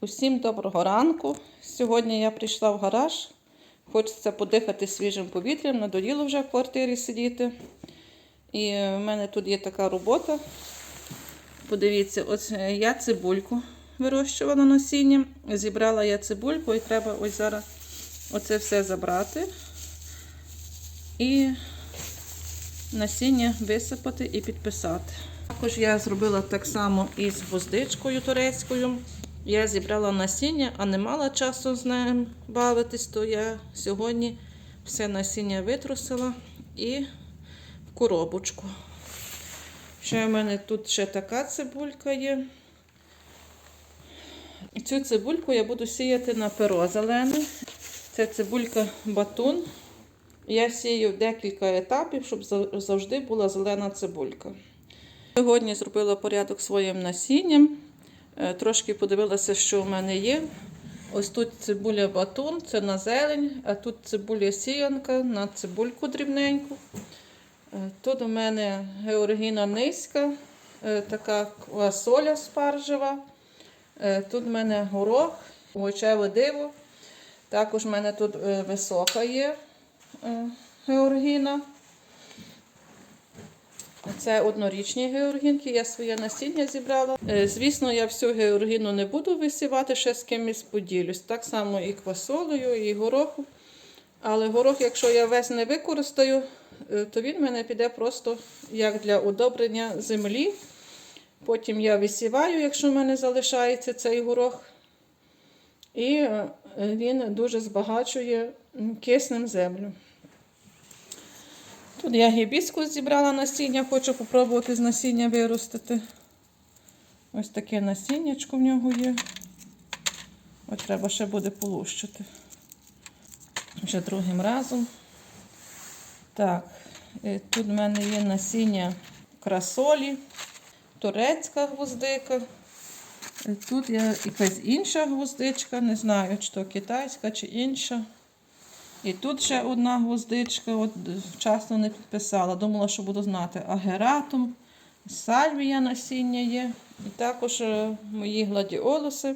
Усім доброго ранку. Сьогодні я прийшла в гараж. Хочеться подихати свіжим повітрям, надоїло вже в квартирі сидіти. І в мене тут є така робота. Подивіться, ось е, я цибульку вирощувала насіння. Зібрала я цибульку і треба ось зараз оце все забрати. І насіння висипати і підписати. Також я зробила так само із гвоздичкою турецькою. Я зібрала насіння, а не мала часу з ним бавитись, то я сьогодні все насіння витрусила і в коробочку. Ще в мене тут ще така цибулька є. Цю цибульку я буду сіяти на перо зелене. Це цибулька батун. Я сію декілька етапів, щоб завжди була зелена цибулька. Сьогодні зробила порядок своїм насінням. Е, Трошки подивилася, що в мене є. Ось тут цибуля батун, це на зелень, а тут цибуля сіянка на цибульку дрібненьку. Е, Тут у мене георгіна низька, е, така квасоля спаржева. Тут в мене горох, овочеве диво. Також в мене тут висока є георгіна. Це однорічні георгінки, я своє насіння зібрала. Е, Звісно, я всю георгіну не буду висівати, ще з кимось поділюсь. Так само і квасолею, і горохом. Але горох, якщо я весь не використаю, е, то він мене піде просто як для удобрення землі. Потім я висіваю, якщо в мене залишається цей горох. І е, він дуже збагачує киснем землю. Тут я гібіскус зібрала насіння, хочу спробувати з насіння виростити. Ось таке насіннячко в нього є. Ось треба ще буде полущити. Вже другим разом. Так, е, тут в мене є насіння красолі, турецька гвоздика. Е, Тут є якась інша гвоздичка, не знаю, чи то китайська, чи інша. І тут ще одна гвоздичка, от вчасно не підписала. Думала, що буду знати. Агератум, сальвія насіння є. І також е, мої гладіолуси.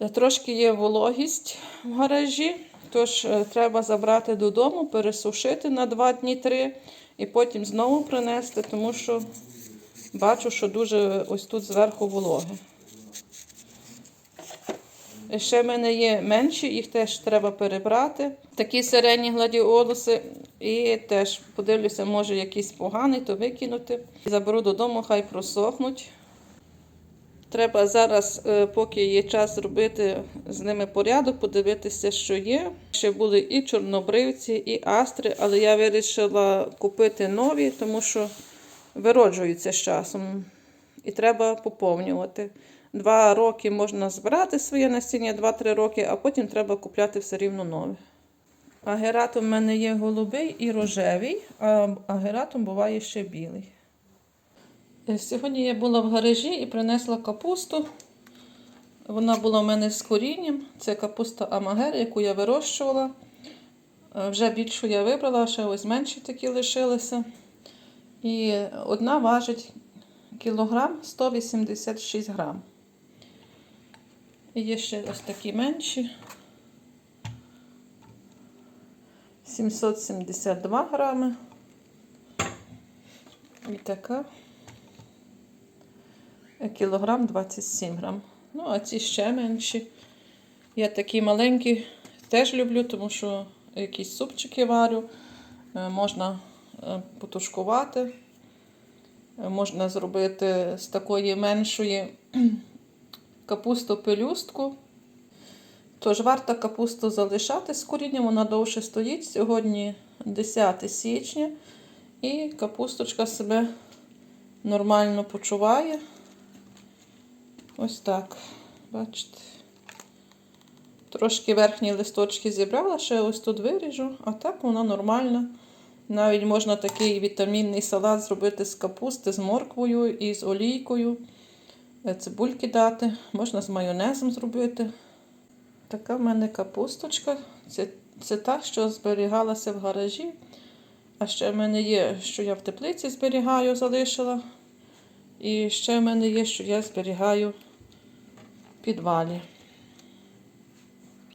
Е, Трошки є вологість в гаражі, тож е, треба забрати додому, пересушити на 2 дні 3 і потім знову принести, тому що бачу, що дуже ось тут зверху вологе. Ще в мене є менші, їх теж треба перебрати. Такі середні гладіолуси. І теж подивлюся, може якийсь поганий, то викинути. Заберу додому, хай просохнуть. Треба зараз, е, поки є час зробити з ними порядок, подивитися, що є. Ще були і чорнобривці, і астри, але я вирішила купити нові, тому що вироджуються з часом. І треба поповнювати. Два роки можна збирати своє насіння, 2-3 роки, а потім треба купляти все рівно нове. Агератом в мене є голубий і рожевий, а агератом буває ще білий. Е, Сьогодні я була в гаражі і принесла капусту. Вона була в мене з корінням. Це капуста Амагер, яку я вирощувала. Е, Вже більшу я вибрала, ще ось менші такі лишилися. І одна важить кілограм 186 грам. І є ще ось такі менші. 772 грами. І така. Кілограм 27 грам. Ну, а ці ще менші. Я такі маленькі теж люблю, тому що якісь супчики варю. Е, Можна е, потушкувати. Е, Можна зробити з такої меншої капусту пелюстку. Тож варто капусту залишати з корінням, вона довше стоїть. Сьогодні 10 січня. І капусточка себе нормально почуває. Ось так. Бачите. Трошки верхні листочки зібрала, ще ось тут виріжу, а так вона нормальна. Навіть можна такий вітамінний салат зробити з капусти, з морквою і з олійкою. Е, Цибульки дати, можна з майонезом зробити. Така в мене капусточка. Це, це та, що зберігалася в гаражі. А ще в мене є, що я в теплиці зберігаю, залишила. І ще в мене є, що я зберігаю в підвалі.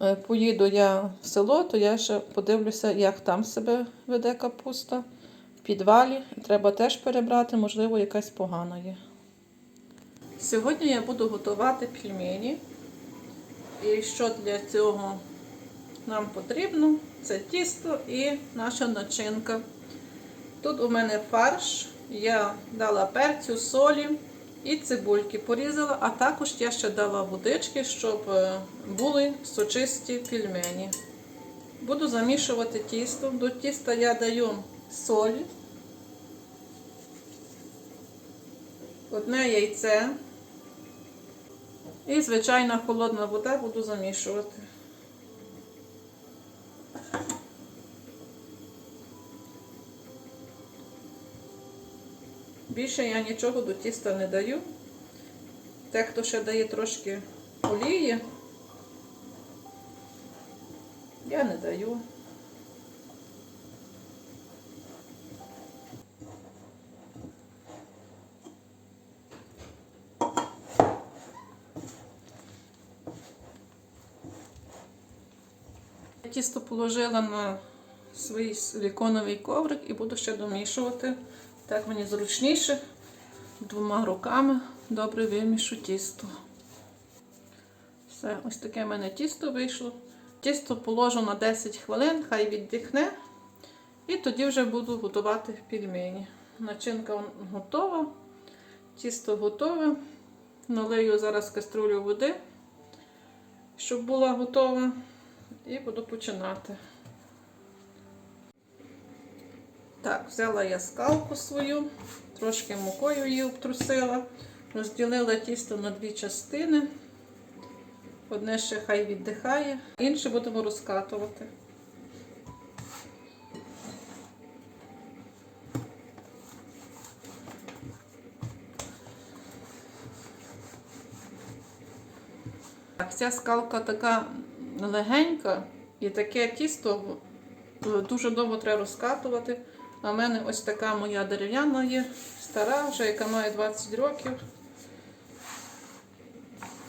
Е, Поїду я в село, то я ще подивлюся, як там себе веде капуста. В підвалі треба теж перебрати, можливо, якась погана є. Сьогодні я буду готувати пельмені. І що для цього нам потрібно? Це тісто і наша начинка. Тут у мене фарш, я дала перцю, солі і цибульки порізала, а також я ще дала водички, щоб е, були сочисті пельмені. Буду замішувати тісто. До тіста я даю солі, одне яйце і звичайна холодна вода буду замішувати. Більше я нічого до тіста не даю. Те, хто ще дає трошки олії, я не даю. Тісто положила на свій силіконовий коврик і буду ще домішувати. Так мені зручніше. Двома руками добре вимішу тісто. Все, ось таке в мене тісто вийшло. Тісто положу на 10 хвилин, хай віддихне. І тоді вже буду готувати пельмені. Начинка готова, тісто готове. Налию зараз каструлю води, щоб була готова. І буду починати. Так, взяла я скалку свою, трошки мукою її обтрусила, розділила тісто на дві частини. Одне ще хай віддихає, інше будемо розкатувати. Ця скалка така легенька і таке тісто дуже довго треба розкатувати. А в мене ось така моя дерев'яна є, стара, вже яка має 20 років.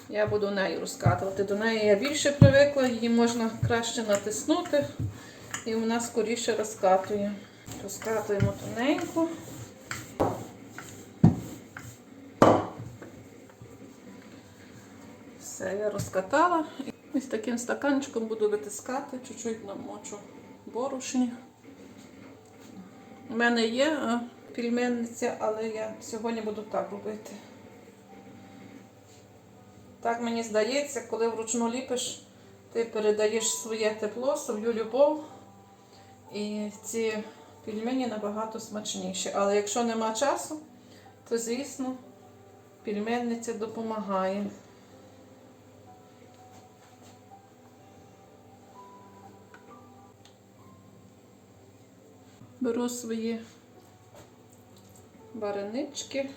Я буду нею розкатувати. До неї я більше привикла, її можна краще натиснути, і вона скоріше розкатує. Розкатуємо тоненько. Все, я розкатала. Ось таким стаканчиком буду витискати, чуть-чуть намочу борошні. У мене є е, пельменниця, але я сьогодні буду так робити. Так мені здається, коли вручну ліпиш, ти передаєш своє тепло, свою любов. І ці пельмені набагато смачніші. Але якщо нема часу, то звісно пельменниця допомагає. Беру свої баранички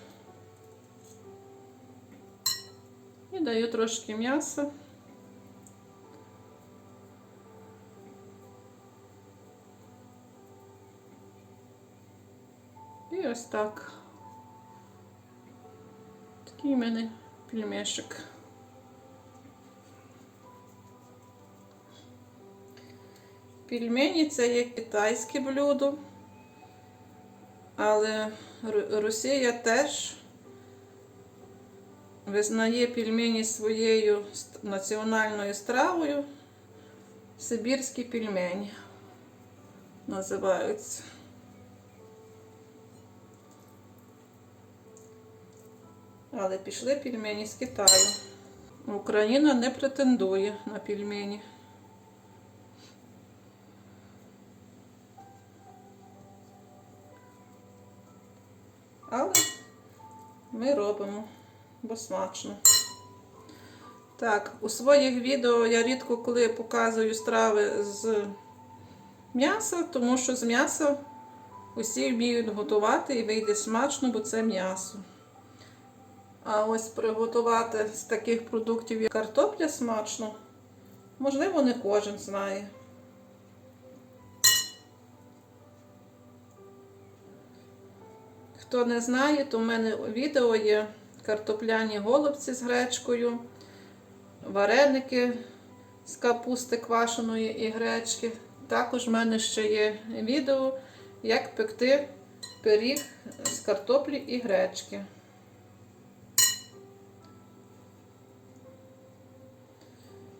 і даю трошки м'яса. І ось так. Такий в мене пельмешик. Пельмені це є китайське блюдо. Але Росія теж визнає пельмені своєю національною стравою. Сибірські пельмені називаються. Але пішли пельмені з Китаю. Україна не претендує на пельмені. Але ми робимо, бо смачно. Так, у своїх відео я рідко коли показую страви з м'яса, тому що з м'яса усі вміють готувати і вийде смачно, бо це м'ясо. А ось приготувати з таких продуктів, як картопля смачно, можливо, не кожен знає. Хто не знає, то в мене відео є картопляні голубці з гречкою. вареники з капусти квашеної і гречки. Також в мене ще є відео, як пекти пиріг з картоплі і гречки.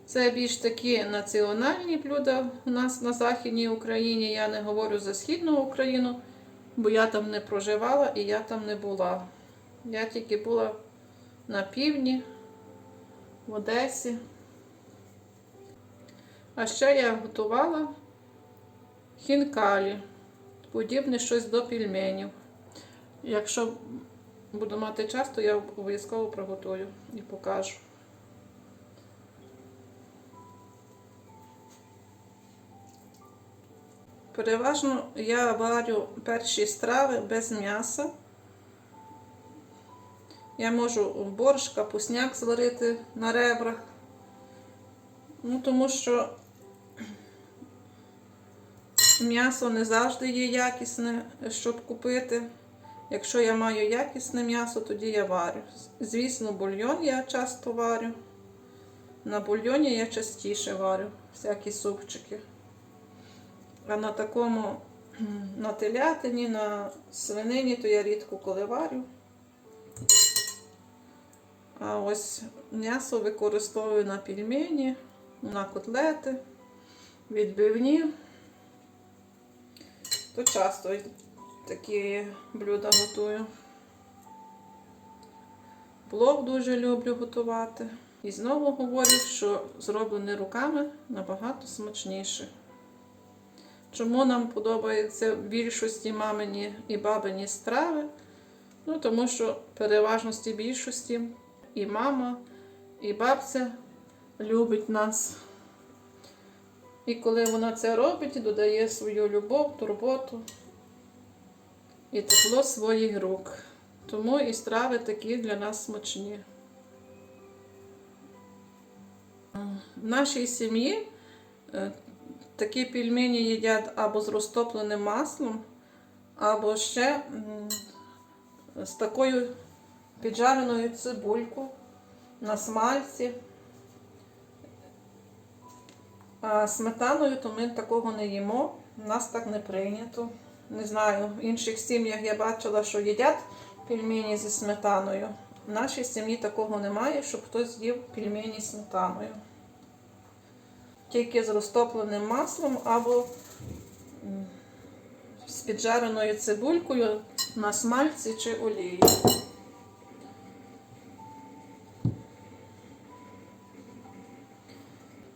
Це більш такі національні блюда у нас на Західній Україні. Я не говорю за Східну Україну, бо я там не проживала і я там не була. Я тільки була на півдні, в Одесі. А ще я готувала хінкалі, подібне щось до пельменів. Якщо буду мати час, то я обов'язково приготую і покажу. Переважно я варю перші страви без м'яса. Я можу борщ, капусняк зварити на ребрах. Ну, тому що м'ясо не завжди є якісне, щоб купити. Якщо я маю якісне м'ясо, тоді я варю. Звісно, бульйон я часто варю. На бульйоні я частіше варю всякі супчики. А на такому, на телятині, на свинині, то я рідко коли варю. А ось м'ясо використовую на пельмені, на котлети, відбивні. То часто такі блюда готую. Плов дуже люблю готувати. І знову говорю, що зроблене руками набагато смачніше. Чому нам подобаються в більшості мамині і бабині страви? Ну, тому що переважності більшості і мама, і бабця любить нас. І коли вона це робить, додає свою любов, турботу і тепло своїх рук. Тому і страви такі для нас смачні. В нашій сім'ї е, такі пельмені їдять або з розтопленим маслом, або ще з такою піджареною цибулькою на смальці. А сметаною то ми такого не їмо, у нас так не прийнято. Не знаю, в інших сім'ях я бачила, що їдять пельмені зі сметаною. В нашій сім'ї такого немає, щоб хтось їв пельмені з сметаною. Тільки з розтопленим маслом або з піджареною цибулькою на смальці чи олії.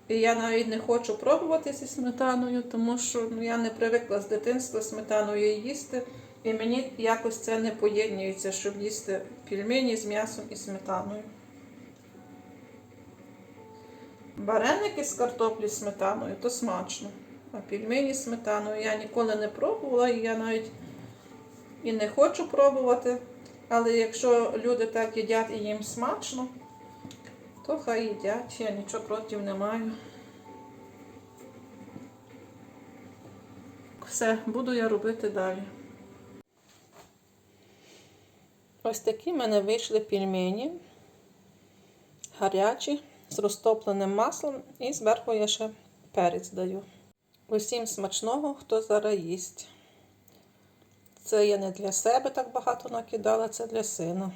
І я навіть не хочу пробувати зі сметаною, тому що ну, я не привикла з дитинства сметаною їсти. І мені якось це не поєднується, щоб їсти пельмені з м'ясом і сметаною. Вареники з картоплі з сметаною то смачно. А пельмені з сметаною я ніколи не пробувала і я навіть і не хочу пробувати. Але якщо люди так їдять і їм смачно, то хай їдять, я нічого проти не маю. Все, буду я робити далі. Ось такі в мене вийшли пельмені. Гарячі, з розтопленим маслом і зверху я ще перець даю. Усім смачного, хто зараз їсть. Це я не для себе так багато накидала, це для сина.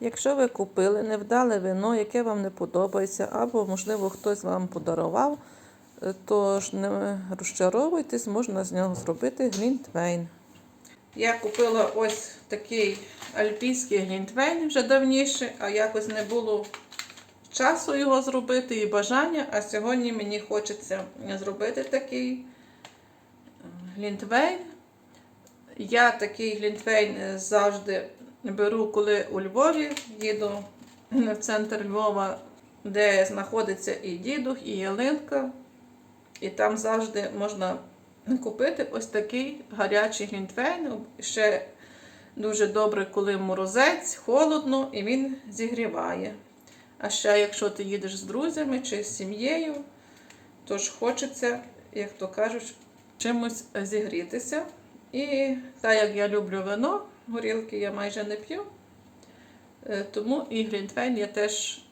Якщо ви купили невдале вино, яке вам не подобається, або, можливо, хтось вам подарував, е, то ж не розчаровуйтесь, можна з нього зробити глінтвейн. Я купила ось такий альпійський глінтвейн вже давніше, а якось не було часу його зробити і бажання. А сьогодні мені хочеться зробити такий е, глінтвейн. Я такий глінтвейн завжди беру, коли у Львові їду в центр Львова, де знаходиться і дідух, і ялинка. І там завжди можна купити ось такий гарячий глінтвейн. Ще дуже добре, коли морозець, холодно, і він зігріває. А ще, якщо ти їдеш з друзями чи з сім'єю, то ж хочеться, як то кажуть, чимось зігрітися. І так як я люблю вино, горілки я майже не п'ю, е, тому і глінтвейн я теж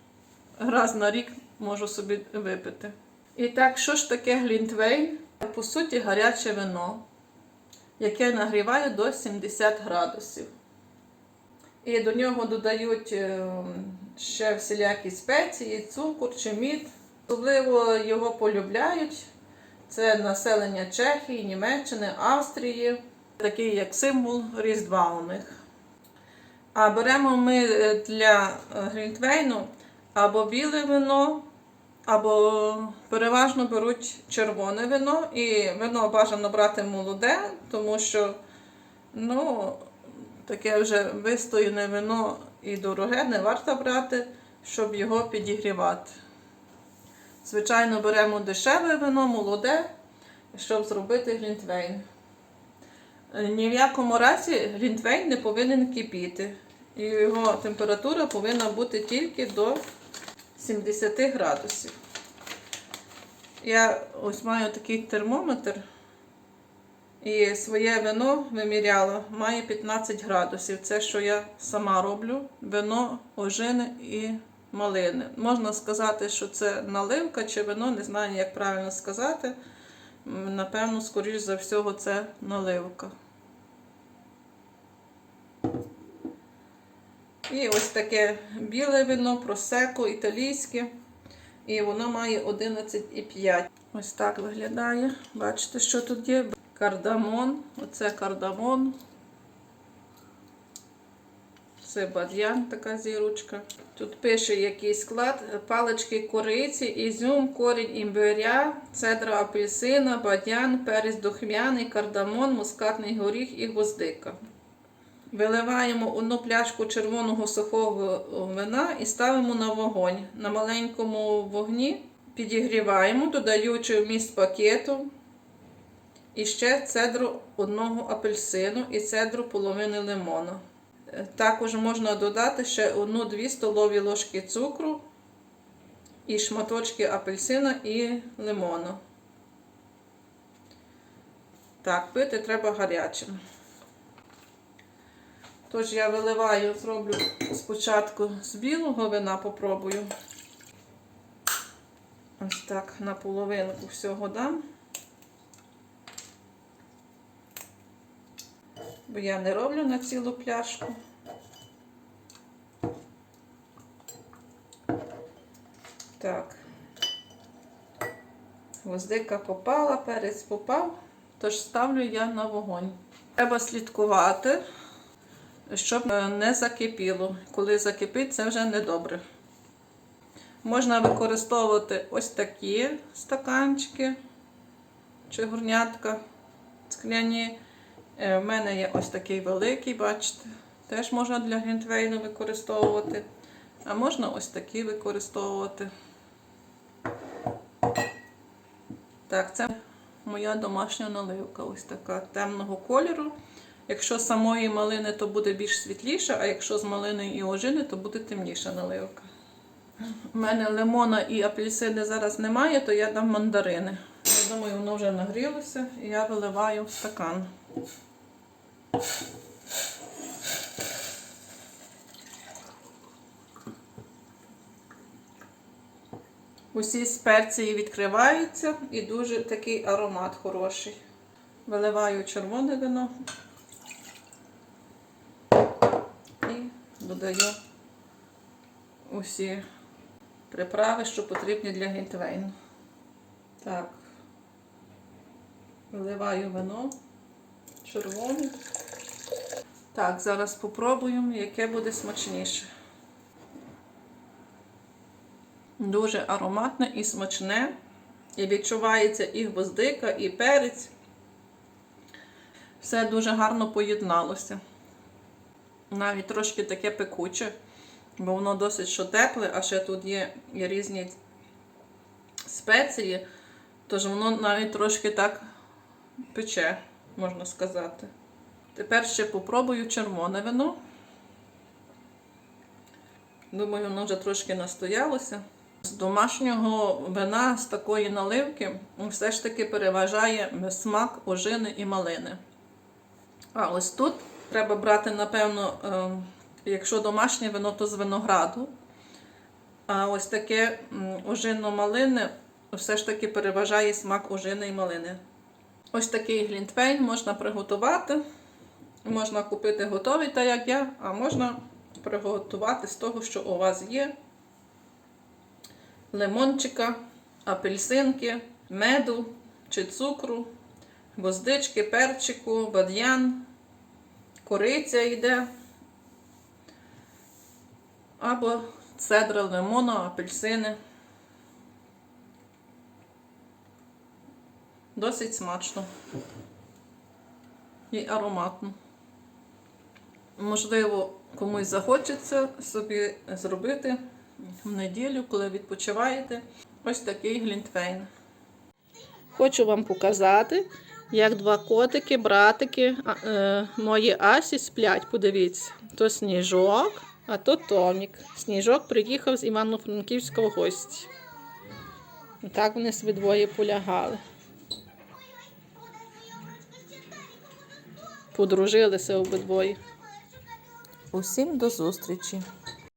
раз на рік можу собі випити. І так, що ж таке глінтвейн? По суті, гаряче вино, яке нагріває до 70 градусів. І до нього додають е, ще всілякі спеції, цукор чи мід. Особливо його полюбляють. Це населення Чехії, Німеччини, Австрії, такий як символ Різдва у них. А беремо ми е, для е, глінтвейну або біле вино, або переважно беруть червоне вино. І вино бажано брати молоде, тому що ну, таке вже вистояне вино і дороге не варто брати, щоб його підігрівати. Звичайно, беремо дешеве вино, молоде, щоб зробити глінтвейн. Е, Ні в якому разі глінтвейн не повинен кипіти. І його температура повинна бути тільки до 70 градусів. Я ось маю такий термометр. І своє вино виміряла, має 15 градусів. Це, що я сама роблю, вино, ожини і малини. Можна сказати, що це наливка чи вино, не знаю, як правильно сказати. Напевно, скоріш за всього, це наливка. І ось таке біле вино, просеко, італійське. І воно має 11,5. Ось так виглядає. Бачите, що тут є? Кардамон. Оце кардамон. Це бадьян, така зірочка. Тут пише який склад: палички кориці, ізюм, корінь імбиря, цедра апельсина, бадьян, перець духмяний, кардамон, мускатний горіх і гвоздика. Виливаємо одну пляшку червоного сухого вина і ставимо на вогонь. На маленькому вогні підігріваємо, додаючи вміст пакету. І ще цедру одного апельсину і цедру половини лимона. Е, Також можна додати ще 1-2 столові ложки цукру і шматочки апельсина і лимона. Так, пити треба гарячим. Тож я виливаю, зроблю спочатку з білого вина, попробую. Ось так на половинку всього дам. Бо я не роблю на цілу пляшку. Так. Гвоздика попала, перець попав, тож ставлю я на вогонь. Треба слідкувати, щоб е, не закипіло. Коли закипить, це вже недобре. Можна використовувати ось такі стаканчики чи горнятка скляні. Е, В мене є ось такий великий, бачите. Теж можна для глінтвейну використовувати. А можна ось такі використовувати. Так, це моя домашня наливка, ось така темного кольору. Якщо самої малини, то буде більш світліша, а якщо з малини і ожини, то буде темніша наливка. У мене лимона і апельсини зараз немає, то я дам мандарини. Я думаю, воно вже нагрілося і я виливаю в стакан. Усі спеції відкриваються і дуже такий аромат хороший. Виливаю червоне вино і додаю усі приправи, що потрібні для гінтвейну. Так, виливаю вино червоне. Так, зараз попробуємо, яке буде смачніше. Дуже ароматне і смачне. І відчувається і гвоздика, і перець. Все дуже гарно поєдналося. Навіть трошки таке пекуче, бо воно досить що тепле, а ще тут є, різні спеції, тож воно навіть трошки так пече, можна сказати. Тепер ще попробую червоне вино. Думаю, воно вже трошки настоялося. З домашнього вина, з такої наливки, все ж таки переважає смак ожини і малини. А ось тут треба брати, напевно, е, якщо домашнє вино, то з винограду. А ось таке м, ожинно малини все ж таки переважає смак ожини і малини. Ось такий глінтвейн можна приготувати. Можна купити готовий, так як я, а можна приготувати з того, що у вас є. Лимончика, апельсинки, меду чи цукру, гвоздички, перчику, бадьян, кориця йде. Або цедра лимона, апельсини. Досить смачно і ароматно. Можливо, комусь захочеться собі зробити в неділю, коли відпочиваєте, ось такий глінтвейн. Хочу вам показати, як два котики, братики е, мої Асі сплять. Подивіться, то сніжок, а то Томік. Сніжок приїхав з Івано-Франківського гості. Так вони собі двоє полягали. Подружилися обидвоє. Усім до зустрічі!